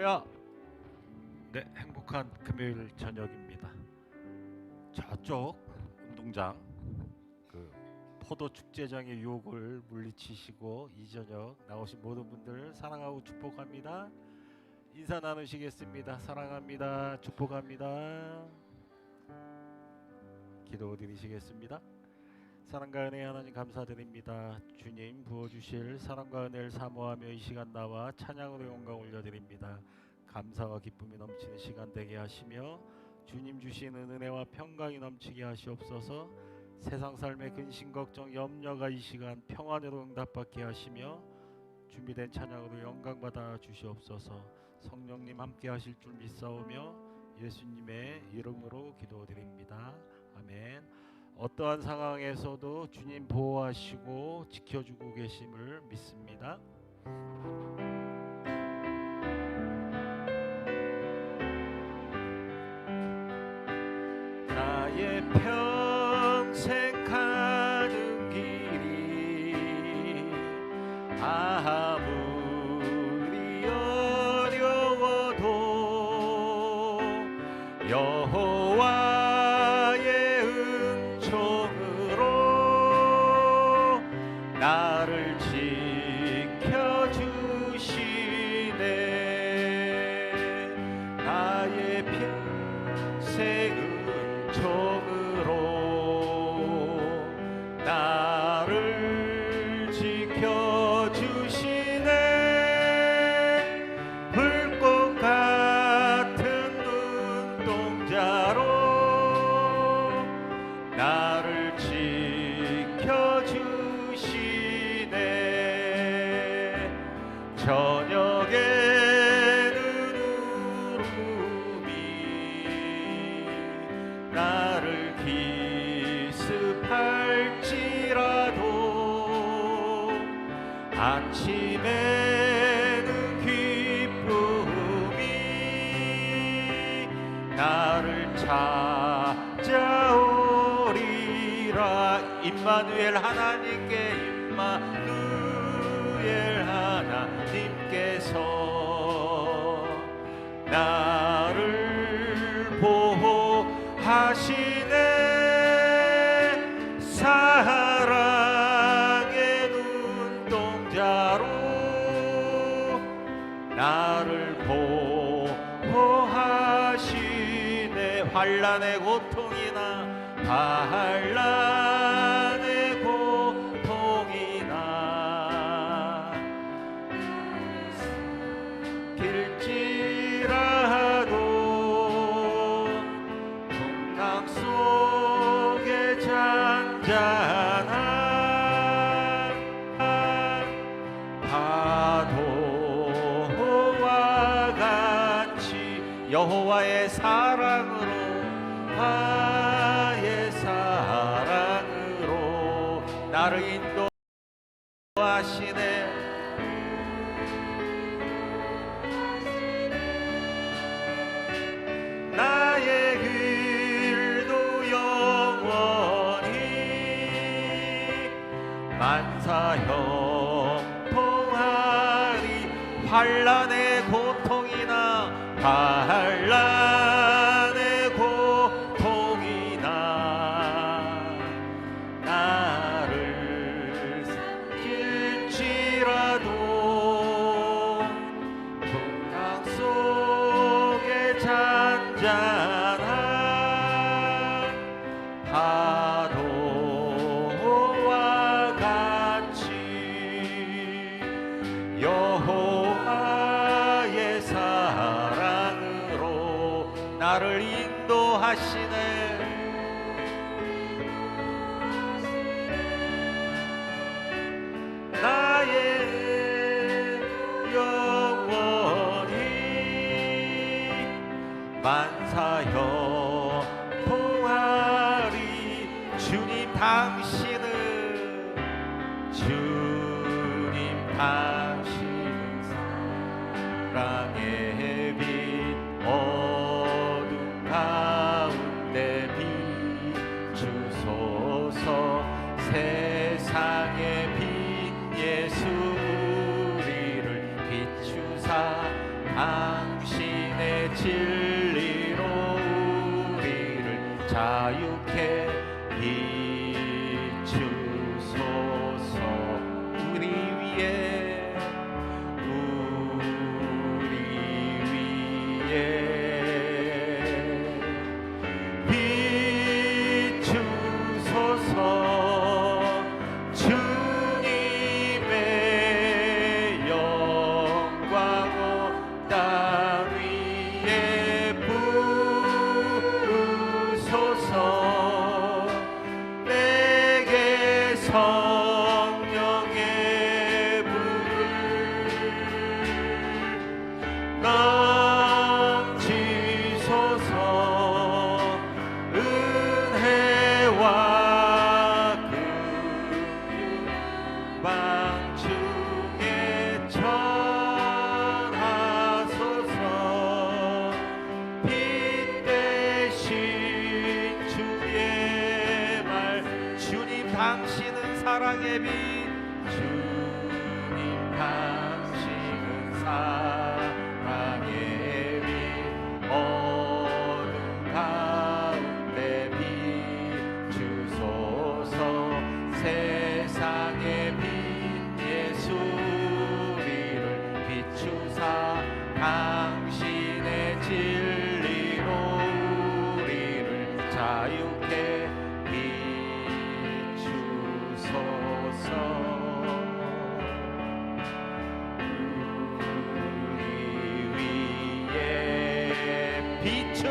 할렐루야. 네, 행복한 금요일 저녁입니다. 저쪽 운동장 그 포도 축제장의 유혹을 물리치시고 이 저녁 나오신 모든 분들 사랑하고 축복합니다. 인사 나누시겠습니다. 사랑합니다. 축복합니다. 기도 드리시겠습니다. 사랑과 은혜 하나님 감사드립니다. 주님 부어주실 사랑과 은혜를 사모하며 이 시간 나와 찬양으로 영광 올려드립니다. 감사와 기쁨이 넘치는 시간 되게 하시며 주님 주시는 은혜와 평강이 넘치게 하시옵소서 세상 삶의 근심 걱정 염려가 이 시간 평안으로 응답받게 하시며 준비된 찬양으로 영광 받아 주시옵소서 성령님 함께 하실 줄 믿사오며 예수님의 이름으로 기도드립니다. 아멘. 어떠한 상황에서도 주님 보호하시고 지켜주고 계심을 믿습니다. 나의 아침에는 기쁨이 나를 찾아오리라. 임마누엘 하나님 나를 보호하시네. 환란의 고통이나 환란 나를 인도하시네 파도와 같이 여호와의 사랑으로 나를 인 당신은 사랑의 빛 주.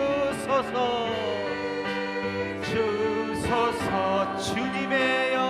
주소서 주소서 주님의 영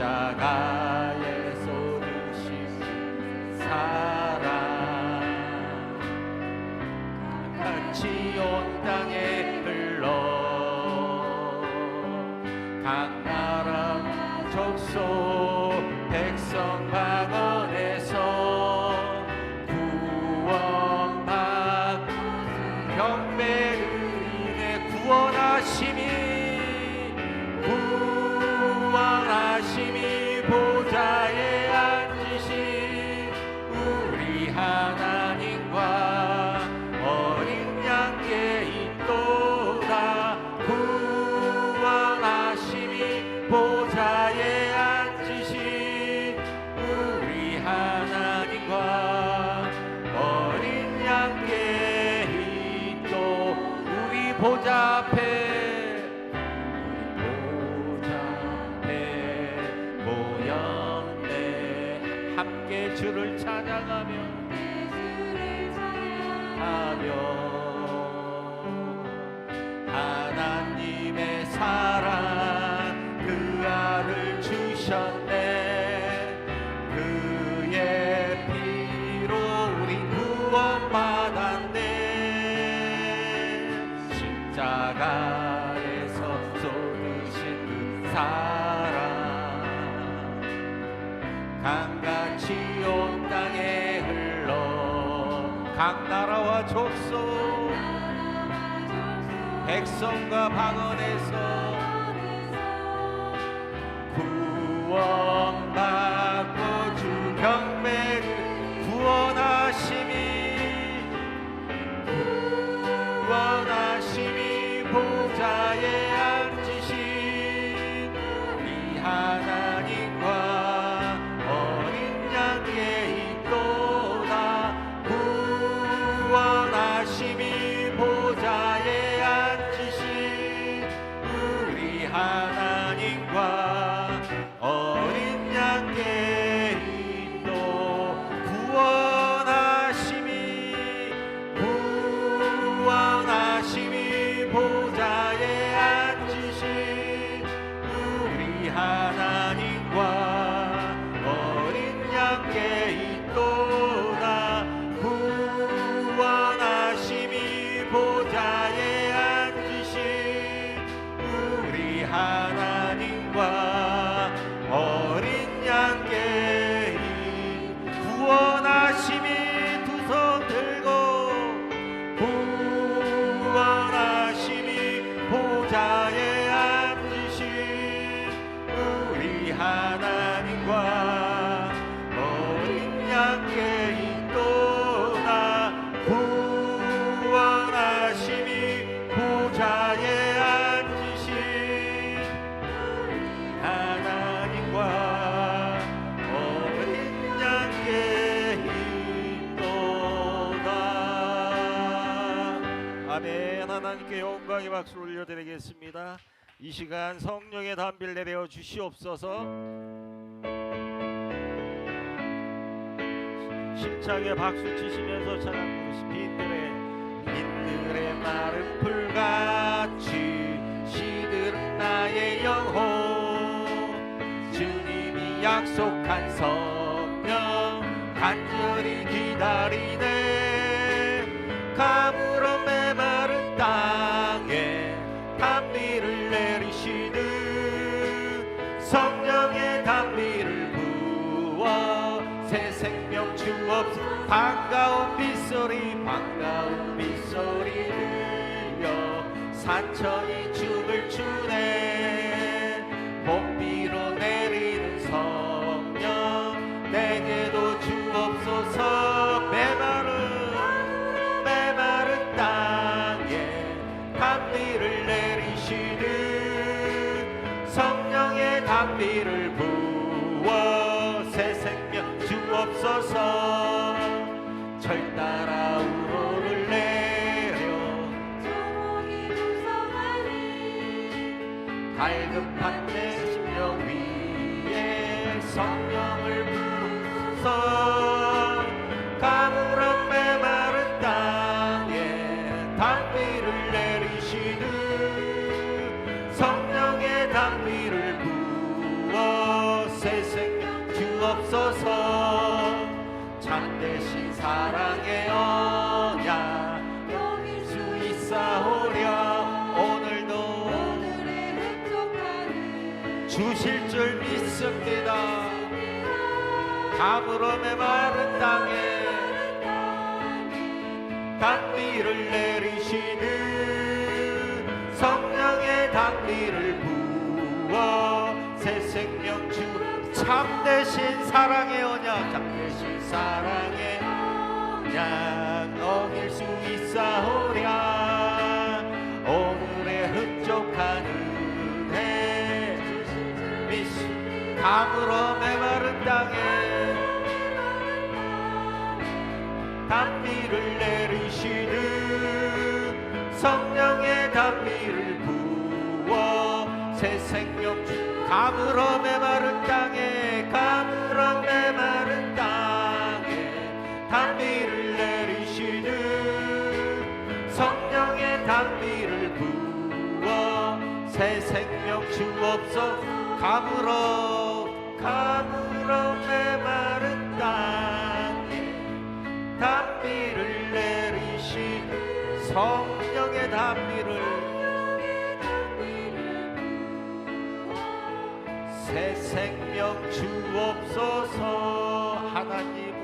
십자가 십자가에서 쏟으신 그 사랑. 강같이 온 땅에 흘러 각 나라와 족속 백성과 방언에서 아멘. 하나님께 영광의 박수를 올려드리겠습니다. 이 시간 성령의 담비를 내려 주시옵소서. 심차게 박수 치시면서 찬양 부르시 빈들의 빈들의 마른 풀같이 시들은 나의 영혼. 주님이 약속한 성령 간절히 기다리네. 가 갈급한 내 심령 위에 성령을 부어서 가물어 메마른 땅에 단비를 내리시는 성령의 단비를 부어 새 생명 주 참되신 사랑의 언약. 참되신 사랑의 언약. 어길 수 있사오랴. 오늘의 흡족한 은혜. 미시 감으로 단비를 내리시는 성령의 단비를 부어 새 생명 가물어 메마른 땅에 가물어 메마른 땅에 단비를 내리시는 성령의 단비를 부어 새 생명 주 없어 가물어 주옵소서 하나님은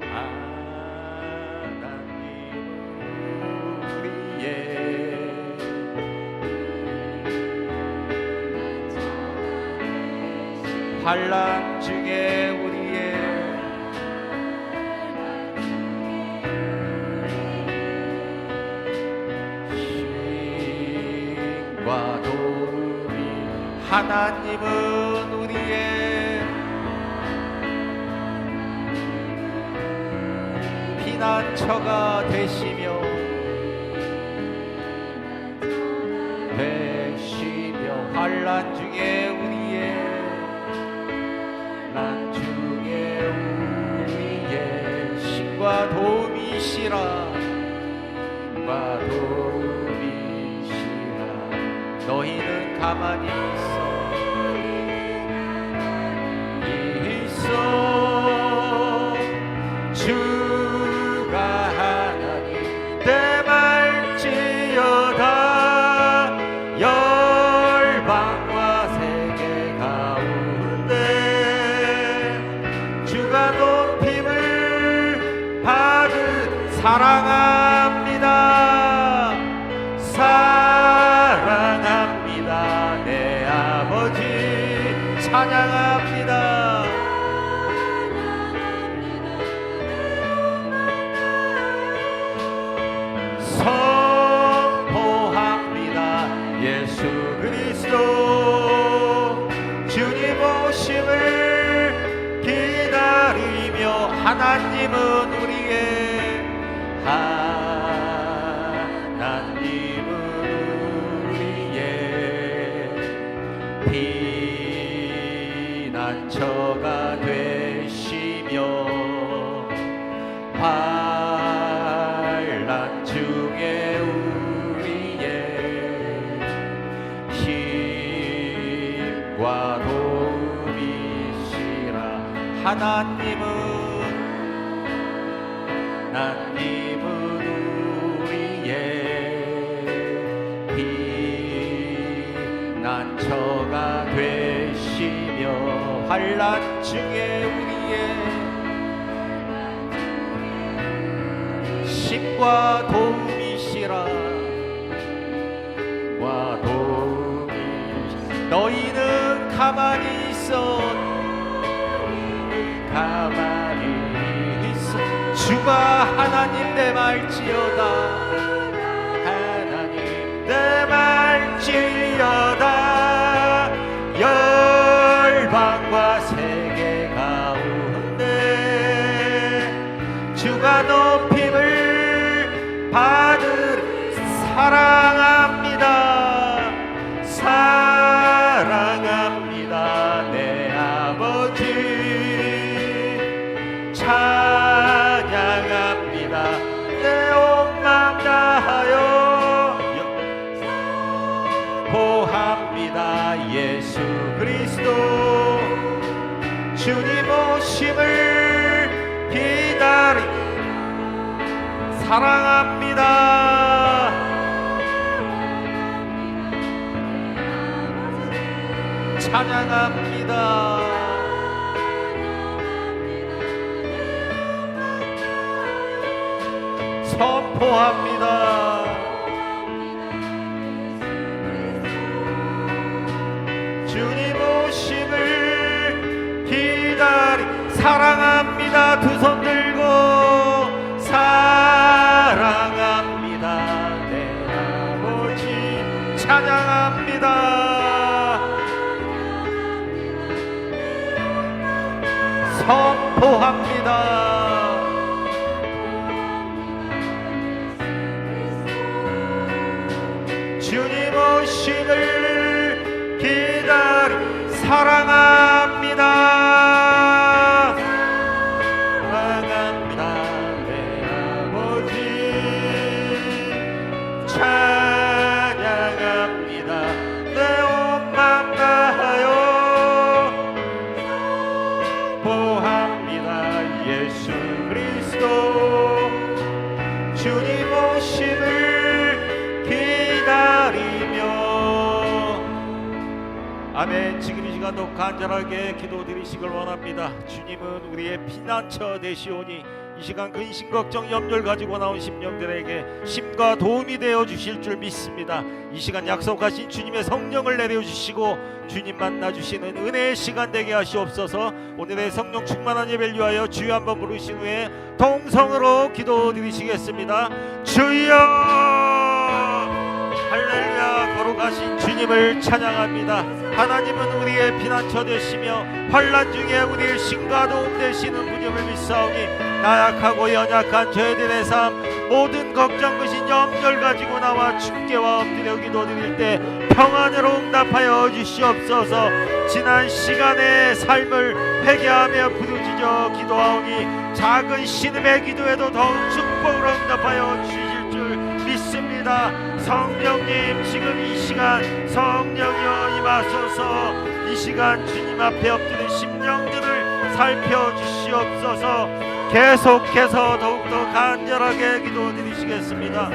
하나님은 우리의 환란 중에 하나님은 우리의 피난처가 되시며 되시며 환란 중에 우리의 난 중에 우리의 신과 도움이시라. 신과 도움이시라. 너희는 가만히 있어 과 도움이시라. 하나님은 하나님은 우리의 피난처가 되시며 환란 중에 우리의 신과 도 가만히 있어. 가만히 있어. 주가 하나님 내 말지어다. 하나님 내 말지어다 사랑합니다. 찬양합니다. 선포합니다. 주님 오심을 기다리 사랑합니다 선포합니다. 주님 오심을 기다리 사랑 아멘. 지금 이 시간도 간절하게 기도드리시길 원합니다. 주님은 우리의 피난처 되시오니 이 시간 근심 걱정 염려를 가지고 나온 심령들에게 힘과 도움이 되어 주실 줄 믿습니다. 이 시간 약속하신 주님의 성령을 내려 주시고 주님 만나 주시는 은혜의 시간 되게 하시옵소서. 오늘의 성령 충만한 예배를 위하여 주여 한번 부르신 후에 동성으로 기도드리시겠습니다. 주여! 할렐루야! 거룩하신 주님을 찬양합니다 하나님은 우리의 피난처 되시며 환란 중에 우리의 신과 도움 되시는 분임을 믿사오니 나약하고 연약한 저희들의 삶 모든 걱정 것인 염려를 가지고 나와 주께와 엎드려 기도드릴 때 평안으로 응답하여 주시옵소서. 지난 시간의 삶을 회개하며 부르짖어 기도하오니 작은 신음의 기도에도 더욱 축복으로 응답하여 줄 믿습니다. 성령님 지금 이 시간 성령이여 임하소서. 이 시간 주님 앞에 엎드린 심령들을 살펴주시옵소서. 계속해서 더욱더 간절하게 기도드리시겠습니다